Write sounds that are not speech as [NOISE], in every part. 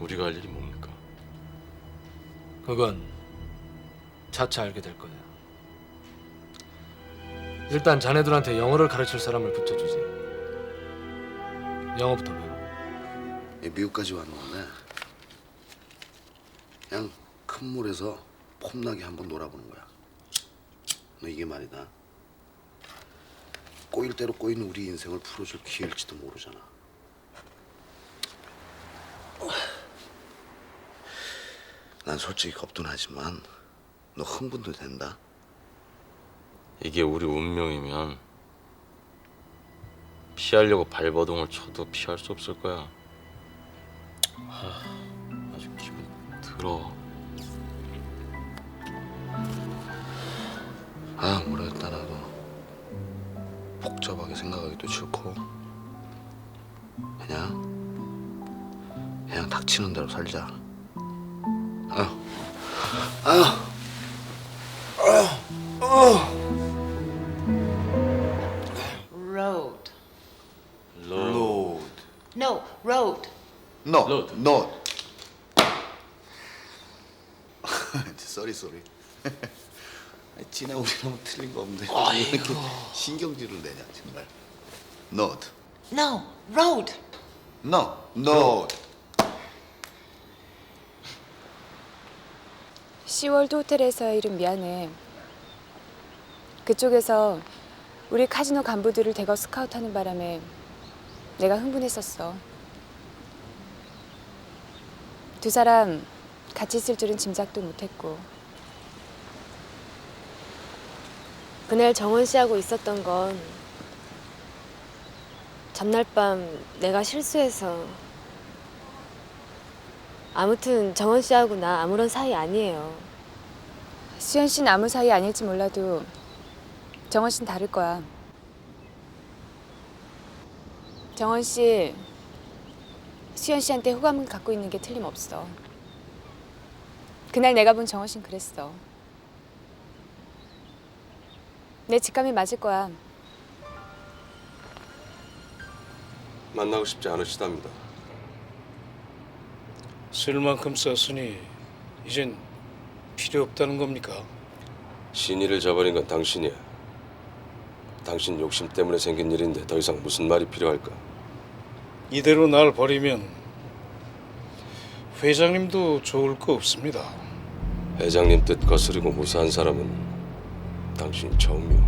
우리가 할 일이 뭡니까? 그건 차차 알게 될 거야. 일단 자네들한테 영어를 가르칠 사람을 붙여주지. 영어부터 배워. 이 미국까지 왔는데 그냥 큰 물에서 폼나게 한번 놀아보는 거야. 너 이게 말이다. 꼬일 대로 꼬이는 우리 인생을 풀어줄 기회일지도 모르잖아. 난 솔직히 겁도 나지만 너 흥분도 된다. 이게 우리 운명이면 피하려고 발버둥을 쳐도 피할 수 없을 거야. 하, 아주 기분 들어. 아 모르겠다 나도 복잡하게 생각하기도 싫고 그냥 그냥 닥치는 대로 살자 아유 아유 Road. 로. No, road. No Load. No 쏘리 쏘리 지나 우리랑 틀린 거 없는데 왜 이렇게 신경질을 내냐 정말 Note No, road. No Note 10월도 호텔에서 일은 미안해. 그쪽에서 우리 카지노 간부들을 대거 스카우트하는 바람에 내가 흥분했었어. 두 사람 같이 있을 줄은 짐작도 못했고. 그날 정원 씨하고 있었던 건 전날 밤 내가 실수해서 아무튼 정원 씨하고 나 아무런 사이 아니에요. 수현 씨는 아무 사이 아닐지 몰라도 정원 씨는 다를 거야. 정원 씨, 수현 씨한테 호감을 갖고 있는 게 틀림없어. 그날 내가 본 정원 씨는 그랬어. 내 직감이 맞을 거야. 만나고 싶지 않으시답니다. 쓸 만큼 썼으니 이젠 필요 없다는 겁니까? 신의를 저버린 건 당신이야. 당신 욕심 때문에 생긴 일인데 더 이상 무슨 말이 필요할까? 이대로 날 버리면 회장님도 좋을 거 없습니다. 회장님 뜻 거스르고 무사한 사람은 당신이 처음이오.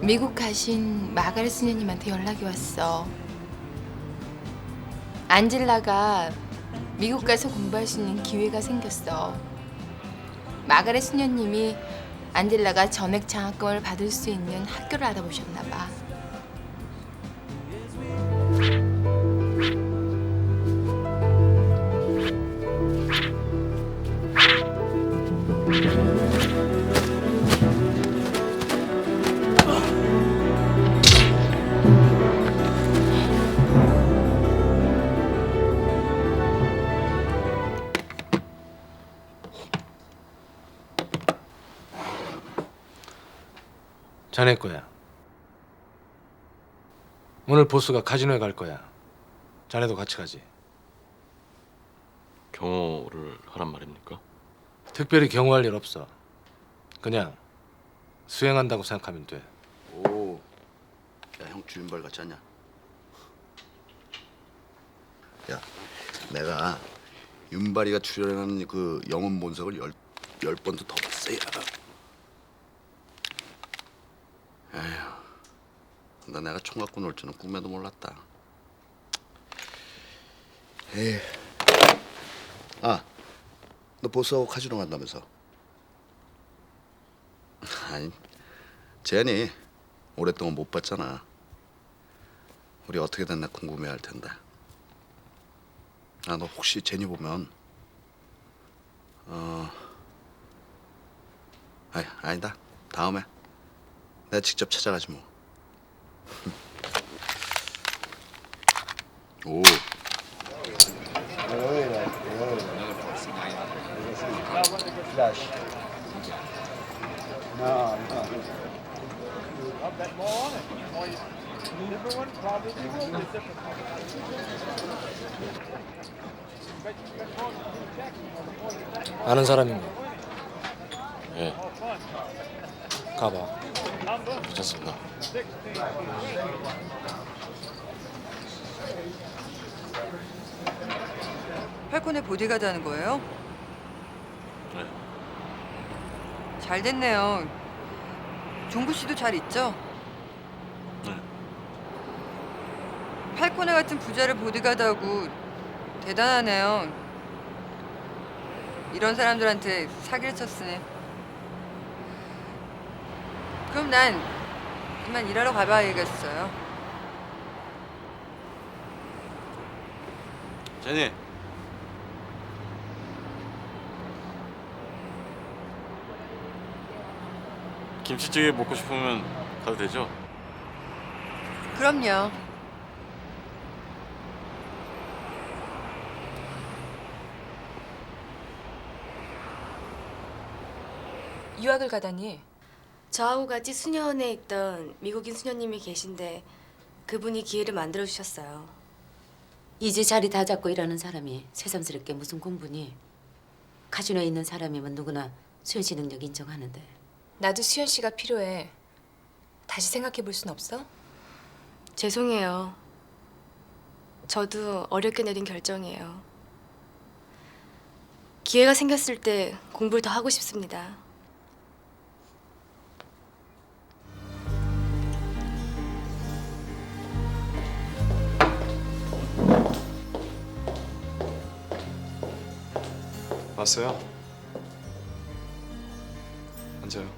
미국 가신 마가렛 수녀님한테 연락이 왔어. 안젤라가 미국 가서 공부할 수 있는 기회가 생겼어. 마가렛 수녀님이 안젤라가 전액 장학금을 받을 수 있는 학교를 알아보셨나 봐. 자네 거야. 오늘 보스가 카지노에 갈 거야. 자네도 같이 가지. 경호를 하란 말입니까? 특별히 경호할 일 없어. 그냥 수행한다고 생각하면 돼. 오, 야 형 주인발 같지 않냐? 야, 내가 윤발이가 출연하는 그 영혼 본색을 열, 열 번도 더 봤어 야. 에휴, 나 내가 총 갖고 놀 줄은 꿈에도 몰랐다. 에휴, 아, 너 보스하고 카지노 간다면서? [LAUGHS] 아니, 제니 오랫동안 못 봤잖아. 우리 어떻게 됐나 궁금해할 텐데. 아, 너 혹시 제니 보면 어, 아니 아니다. 다음에 내가 직접 찾아가지 뭐. 오. 아는 사람인가? 예, 가봐. 괜찮습니다. 팔콘의 보디가드 하는 거예요? 네. 잘 됐네요. 종구 씨도 잘 있죠? 네. 팔코네 같은 부자를 보디가드하고 대단하네요. 이런 사람들한테 사기를 쳤으니. 그럼 난 이만 일하러 가봐야겠어요. 제니. 김치찌개 먹고 싶으면 가도 되죠? 그럼요. 유학을 가다니. 저하고 같이 수녀원에 있던 미국인 수녀님이 계신데 그분이 기회를 만들어 주셨어요. 이제 자리 다 잡고 일하는 사람이 새삼스럽게 무슨 공부니? 카지노에 있는 사람이면 누구나 수현 씨 능력 인정하는데 나도 수현 씨가 필요해. 다시 생각해 볼 순 없어? 죄송해요. 저도 어렵게 내린 결정이에요. 기회가 생겼을 때 공부를 더 하고 싶습니다. 왔어요. 앉아요.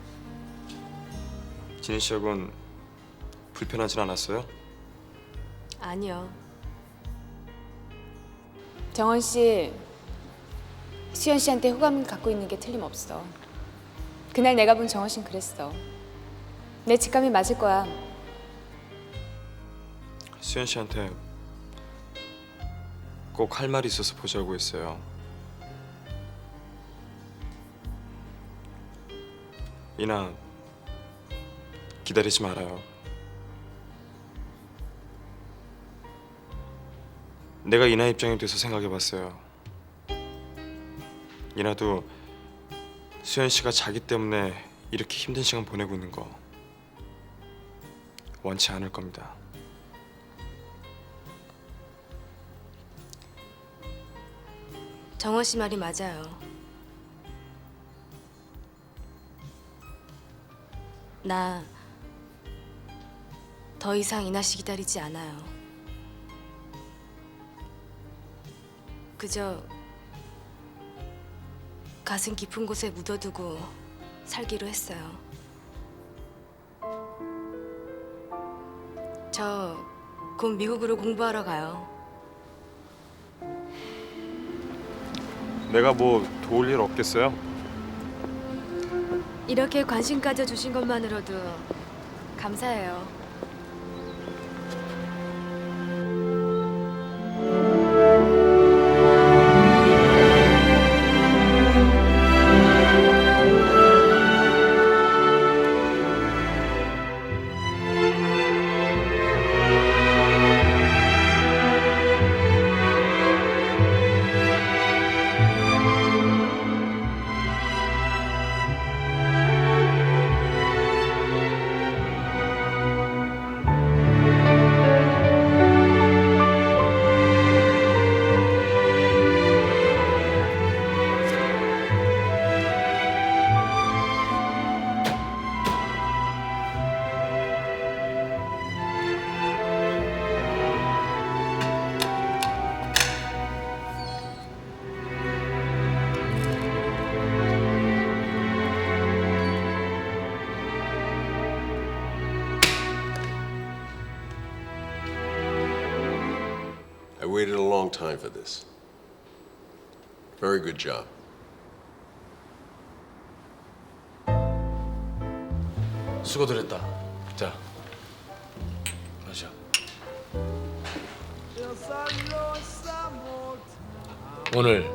진희 씨하고는 불편하진 않았어요? 아니요. 정원 씨, 수현 씨한테 호감을 갖고 있는 게 틀림없어. 그날 내가 본 정원 씨는 그랬어. 내 직감이 맞을 거야. 수현 씨한테 꼭 할 말이 있어서 보자고 했어요. 이나 기다리지 말아요. 내가 이나 입장이 돼서 생각해봤어요. 이나도 수현 씨가 자기 때문에 이렇게 힘든 시간 보내고 있는 거 원치 않을 겁니다. 정원 씨 말이 맞아요. 나 더 이상 이나 씨 기다리지 않아요. 그저 가슴 깊은 곳에 묻어두고 살기로 했어요. 저 곧 미국으로 공부하러 가요. 내가 뭐 도울 일 없겠어요? 이렇게 관심 가져주신 것만으로도 감사해요. Time for this. Very good job. 수고들 했다. 오늘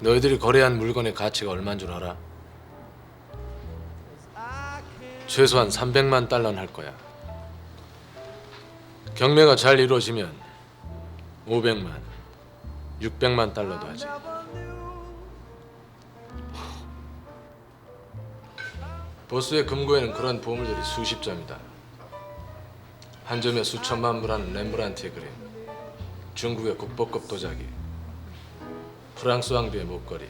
너희들이 거래한 물건의 가치가 얼마인 줄 알아? 최소한 300만 달러는 할 거야. 경매가 잘 이루어지면 500만, 600만 달러도 하지. 보스의 금고에는 그런 보물들이 수십 점이다. 한 점에 수천만 불하는 렘브란트의 그림, 중국의 국보급 도자기, 프랑스 왕비의 목걸이.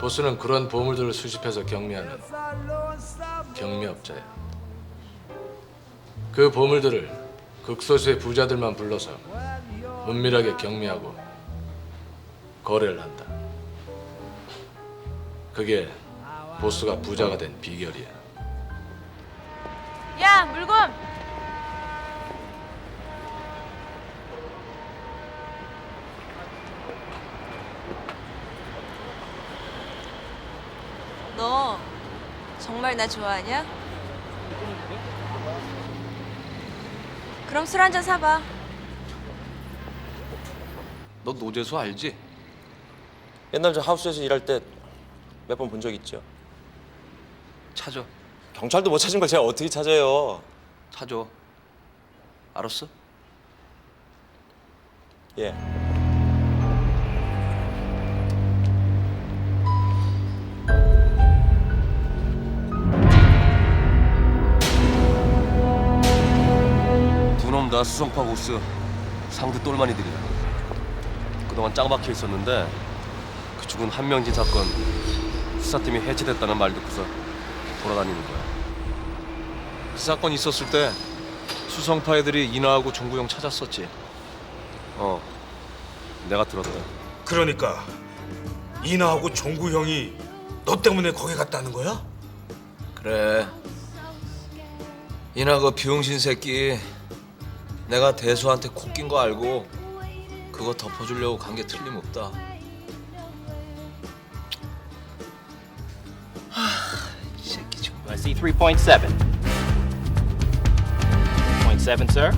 보스는 그런 보물들을 수집해서 경매하는 경매업자야. 그 보물들을 극소수의 부자들만 불러서 은밀하게 경매하고 거래를 한다. 그게 보스가 부자가 된 비결이야. 야 물건. 너 정말 나 좋아하냐? 그럼 술 한 잔 사봐. 너 노재수 알지? 옛날 저 하우스에서 일할 때 몇 번 본 적 있죠. 찾아. 경찰도 못 찾은 걸 제가 어떻게 찾아요? 찾아. 알았어? 예. 다 수성파 보스 상대 똘마니들이야 그동안 짱 박혀 있었는데 그쪽은 한명진 사건 수사팀이 해체됐다는 말 듣고서 돌아다니는 거야 그 사건 있었을 때 수성파 애들이 인하하고 종구형 찾았었지. 어 내가 들었다 그러니까 이나하고 종구 형이 너 때문에 거기 갔다는 거야? 그래. 이나 그 비용신 새끼 내가 대수한테 코 낀 거 알고 그거 덮어주려고 간 게 틀림없다. 이 새끼 정말. I see 3.7. 3.7, sir.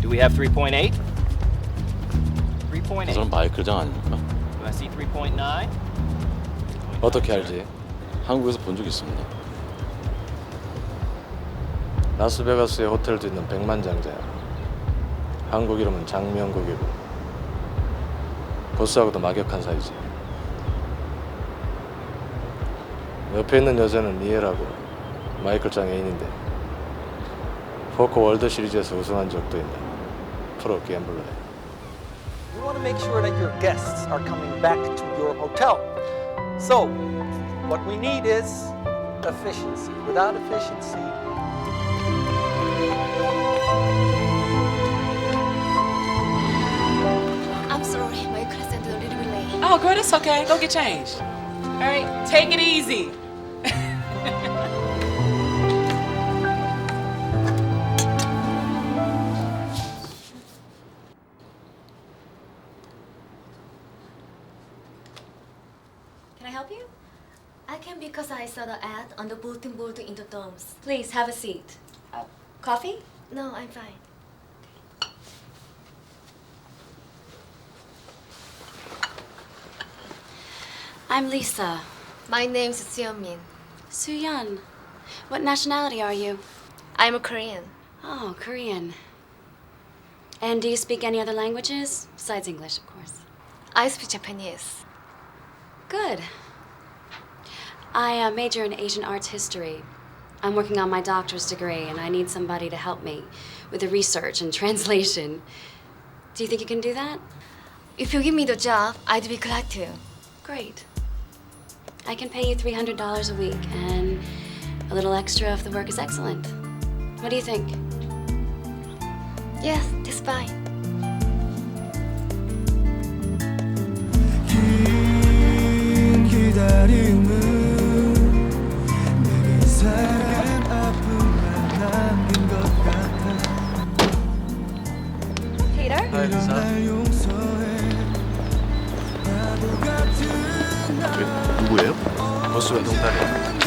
Do we have 3.8? 3.8. 저는 마이클장 아닙니까? Do I see 3.9? 어떻게 알지? 한국에서 본 적 있습니다. 라스베가스에 호텔도 있는 백만장자야. 한국 이름은 장명국이고 보스하고도 막역한 사이지. 옆에 있는 여자는 미애라고 마이클 장 애인인데 포커 월드 시리즈에서 우승한 적도 있는 프로 갬블러야. We want to make sure that your guests are coming back to your hotel. So, what we need is efficiency. Without efficiency, bit. Oh, girl, it's okay. Go get changed. All right, take it easy. [LAUGHS] Can I help you? I came because I saw the ad on the bulletin board in the dorms. Please have a seat. Uh, coffee? No, I'm fine. I'm Lisa. My name's Seonmin. Suyeon. What nationality are you? I'm a Korean. Oh, Korean. And do you speak any other languages? Besides English, of course. I speak Japanese. Good. I uh, major in Asian arts history. I'm working on my doctor's degree, and I need somebody to help me with the research and [LAUGHS] translation. Do you think you can do that? If you give me the job, I'd be glad to. Great. I can pay you $300 a week, and a little extra if the work is excellent. What do you think? Yes, that's fine. Peter? 하 누구예요? 외동딸이야. better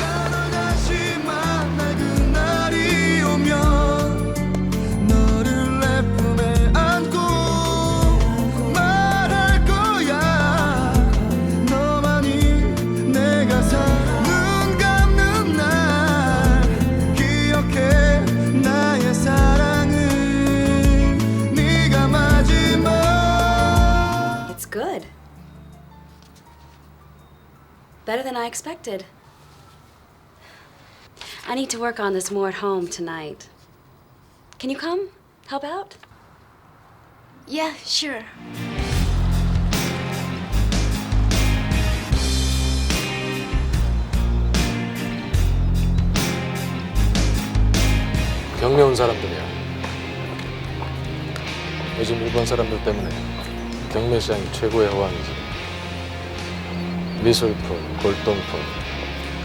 than I expected. I need to work on this more at home tonight. Can you come? Help out? Yeah, sure. 경매 온 사람들이야. 요즘 일본 사람들 때문에 경매 시장이 최고의 호황이지. 미술품, 골동품,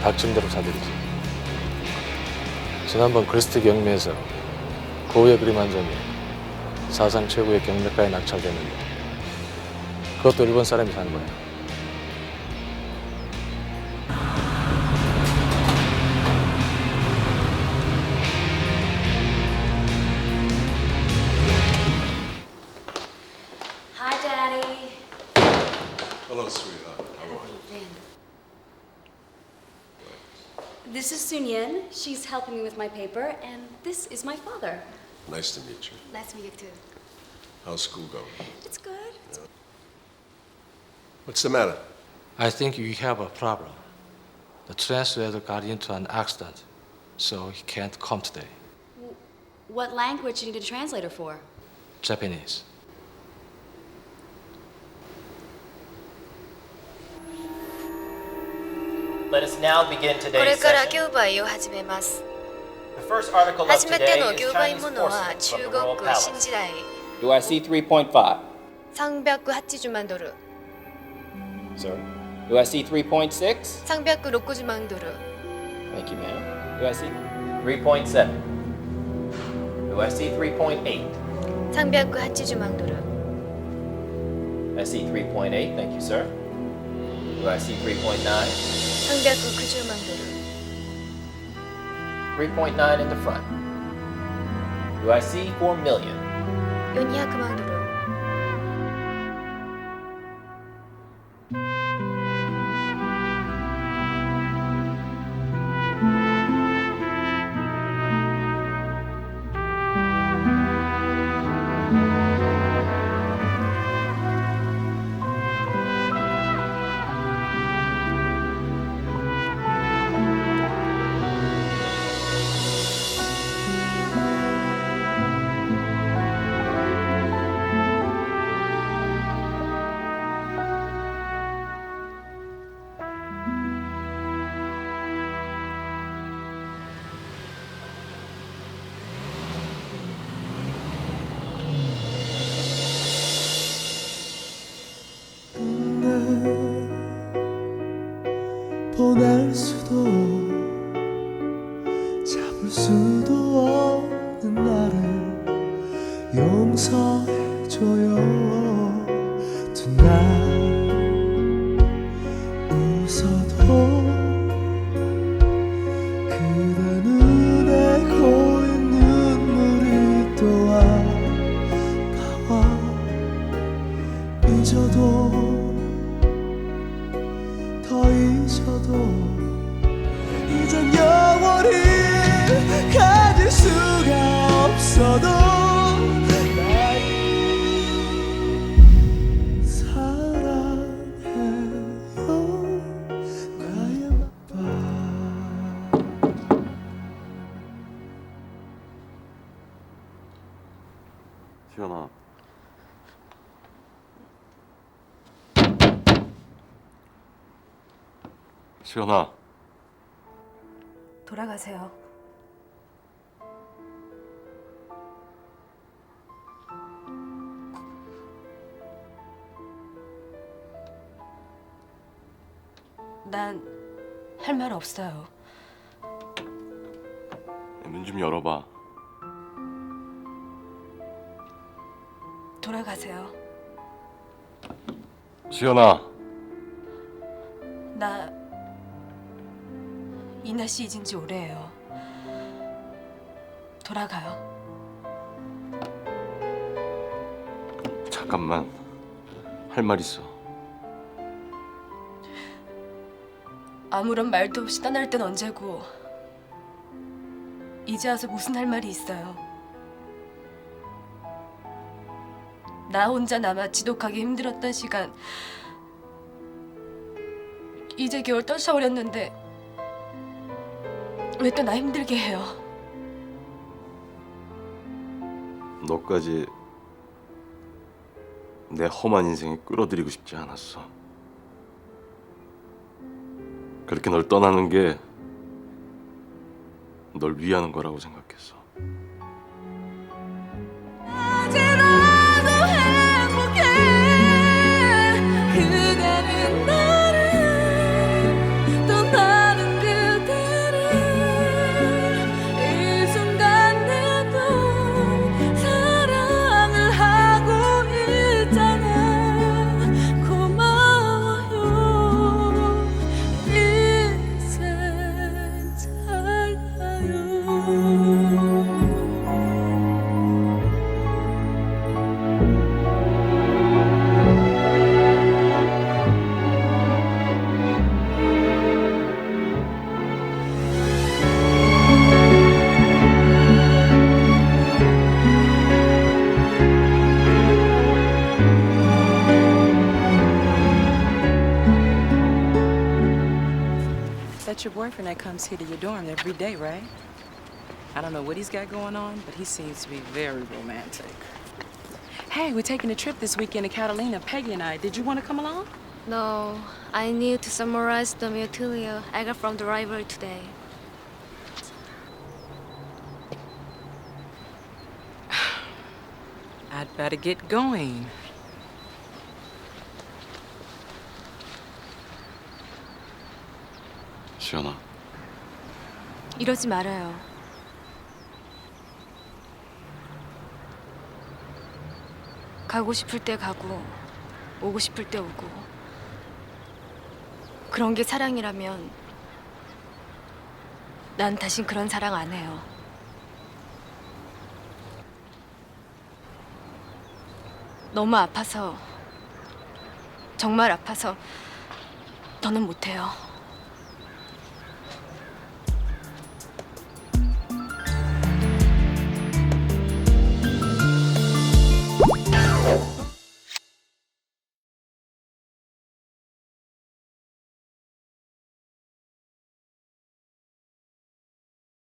닥친 대로 사들이지. 지난번 크리스티 경매에서 고우의 그림 한 점이 사상 최고의 경매가에 낙찰됐는데 그것도 일본 사람이 산 거야. Helping me with my paper, and this is my father. Nice to meet you. Nice to meet you too. How's school going? It's good. What's the matter? I think you have a problem. The translator got into an accident, so he can't come today. What language do you need a translator for? Japanese. Let us now begin こ today's れから session. 業売を始めます。 The first article of 初めて today の is 業売 Chinese 物は porcelain 中 from the Royal 国新 Palace. 時代 Do I see 3.5? 380万ドル Sir. Do I see 3.6? 360万ドル Thank you, ma'am. Do I see 3.7? Do I see 3.8? 380万ドル I see 3.8. Thank you, sir. Do 3.9. see 3.9? 3.9 in the front. Do I see four million? 도로. 그대 눈 시연아 돌아가세요. 난 할 말 없어요. 문 좀 열어봐 돌아가세요. 시연아 나 이나 씨 잊은 지 오래예요. 돌아가요. 잠깐만 할 말 있어 아무런 말도 없이 떠날 땐 언제고 이제 와서 무슨 할 말이 있어요. 나 혼자 남아 지독하게 힘들었던 시간 이제 겨울 떨쳐버렸는데 왜 또 나 힘들게 해요? 너까지 내 험한 인생에 끌어들이고 싶지 않았어. 그렇게 널 떠나는 게 널 위하는 거라고 생각했어. That's your boyfriend that comes here to your dorm every day, right? I don't know what he's got going on, but he seems to be very romantic. Hey, we're taking a trip this weekend to Catalina, Peggy and I. Did you want to come along? No, I need to summarize the material I got from the library today. [SIGHS] I'd better get going. 시연아, 이러지 말아요. 가고 싶을 때 가고 오고 싶을 때 오고 그런 게 사랑이라면 난 다신 그런 사랑 안 해요. 너무 아파서 정말 아파서 더는 못 해요.